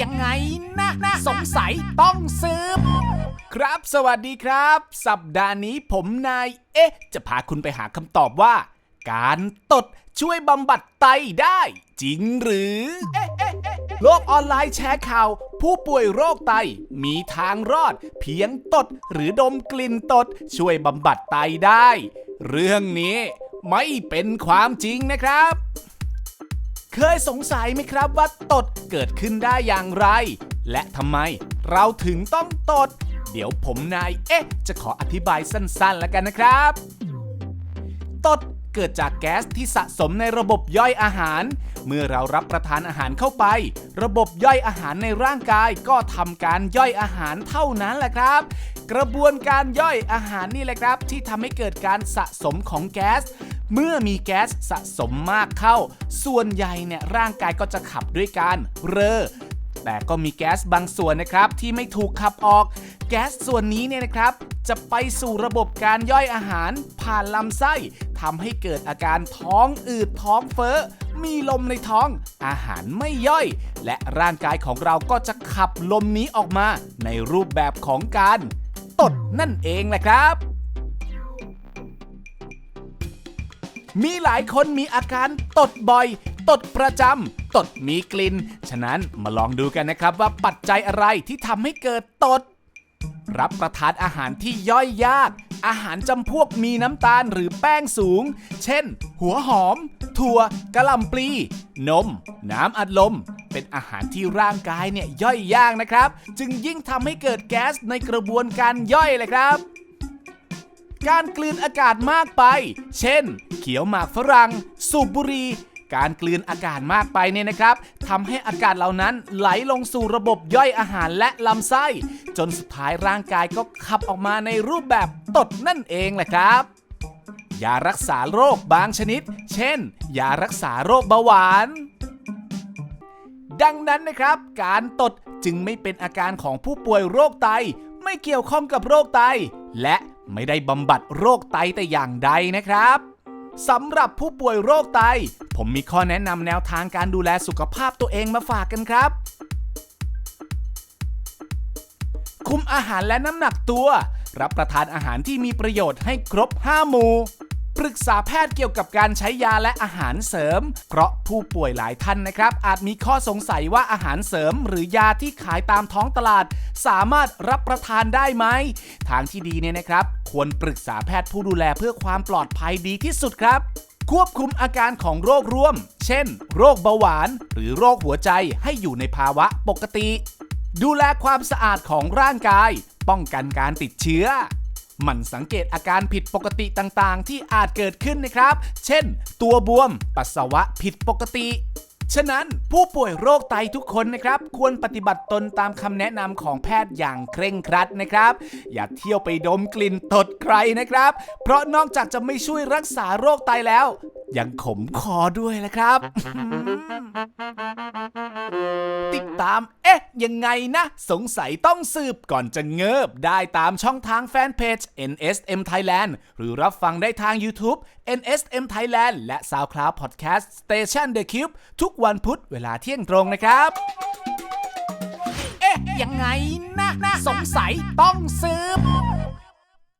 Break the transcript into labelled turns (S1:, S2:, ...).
S1: ยังไงนะนะสงสัยต้องสืบครับ สวัสดีครับ สัปดาห์นี้ผมนาย เอ๊ะ จะพาคุณไปหาคำตอบว่า การตดช่วยบำบัดไตได้ จริงหรือเอ๊ะเอ๊ะเอ๊ะโลกออนไลน์แชร์ข่าว ผู้ป่วยโรคไตมีทางรอด เพียงตดหรือดมกลิ่นตด ช่วยบำบัดไตได้ เรื่องนี้ไม่เป็นความจริงนะครับ เคยสงสัยไหมครับว่าตดเกิดขึ้นได้อย่างไร และทำไมเราถึงต้องตด เดี๋ยวผมนายเอ๊ะ จะขออธิบายสั้นๆแล้วกันนะครับ ตดเกิดจากแก๊สที่สะสมในระบบย่อยอาหาร เมื่อเรารับประทานอาหารเข้าไป ระบบย่อยอาหารในร่างกายก็ทำการย่อยอาหารเท่านั้นแหละครับ กระบวนการย่อยอาหารนี่แหละครับ ที่ทำให้เกิดการสะสมของแก๊ส เมื่อมีแก๊สสะสมมากเข้า ส่วนใหญ่เนี่ยร่างกายก็จะขับด้วยการเรอแต่ก็มีแก๊สบางส่วนนะครับที่ไม่ถูกขับออก แก๊สส่วนนี้เนี่ยนะครับ จะไปสู่ระบบการย่อยอาหาร ผ่านลำไส้ทำให้เกิดอาการท้องอืดท้องเฟ้อ มีลมในท้อง อาหารไม่ย่อย และร่างกายของเราก็จะขับลมนี้ออกมา ในรูปแบบของการ ตดนั่นเองแหละครับ มีหลายคนมีอาการตดบ่อย ตดประจำ ตดมีกลิ่น ฉะนั้นมาลองดูกันนะครับว่าปัจจัยอะไรที่ทำให้เกิดตด รับประทานอาหารที่ย่อยยาก อาหารจำพวกมีน้ำตาลหรือแป้งสูง เช่น หัวหอม ถั่วกะหล่ำปลี นม น้ำอัดลมเป็นอาหารที่ร่างกายเนี่ยย่อยยากนะครับ จึงยิ่งทำให้เกิดแก๊สในกระบวนการย่อยเลยครับ การกลืนอากาศมากไป เช่น เขียวหมากฝรั่ง สูบบุหรี่การกลืนอากาศมากไปเนี่ยนะครับทำให้อากาศเหล่านั้นไหลลงสู่ระบบย่อยอาหารและลำไส้ จนสุดท้ายร่างกายก็ขับออกมาในรูปแบบตดนั่นเองแหละครับยารักษาโรคบางชนิด เช่น ยารักษาโรคเบาหวาน ดังนั้นนะครับ การตดจึงไม่เป็นอาการของผู้ป่วยโรคไต ไม่เกี่ยวข้องกับโรคไต และ ไม่ได้บำบัดโรคไตแต่อย่างใดนะครับสำหรับผู้ป่วยโรคไต ผมมีข้อแนะนำแนวทางการดูแลสุขภาพตัวเองมาฝากกันครับ คุมอาหารและน้ำหนักตัว รับประทานอาหารที่มีประโยชน์ให้ครบ 5 หมู่ ปรึกษาแพทย์เกี่ยวกับการใช้ยาและอาหารเสริม เพราะผู้ป่วยหลายท่านนะครับ อาจมีข้อสงสัยว่าอาหารเสริม หรือยาที่ขายตามท้องตลาด สามารถรับประทานได้ไหม ทางที่ดีเนี่ยนะครับ ควรปรึกษาแพทย์ผู้ดูแลเพื่อความปลอดภัยดีที่สุดครับควบคุมอาการของโรคร่วม เช่น โรคเบาหวาน หรือโรคหัวใจให้อยู่ในภาวะปกติ ดูแลความสะอาดของร่างกาย ป้องกันการติดเชื้อ มันสังเกตอาการผิดปกติต่างๆ ที่อาจเกิดขึ้นนะครับ เช่น ตัวบวม ปัสสาวะผิดปกติ ฉะนั้นผู้ป่วยโรคไตทุกคนนะครับ ควรปฏิบัติตนตามคำแนะนำของแพทย์อย่างเคร่งครัดนะครับ อย่าเที่ยวไปดมกลิ่นตดใครนะครับ เพราะนอกจากจะไม่ช่วยรักษาโรคไตแล้ว ยังขมคอด้วยนะครับ ติดตาม เอ๊ะ ยังไงนะ สงสัยต้องสืบก่อนจะเงิบ ได้ตามช่องทางแฟนเพจ NSM Thailand หรือรับฟังได้ทาง YouTube NSM Thailand และ SoundCloud Podcast Station The Cube ทุกวันพุธเวลาเที่ยงตรงนะครับ เอ๊ะ ยังไงนะนะสงสัยต้องสืบ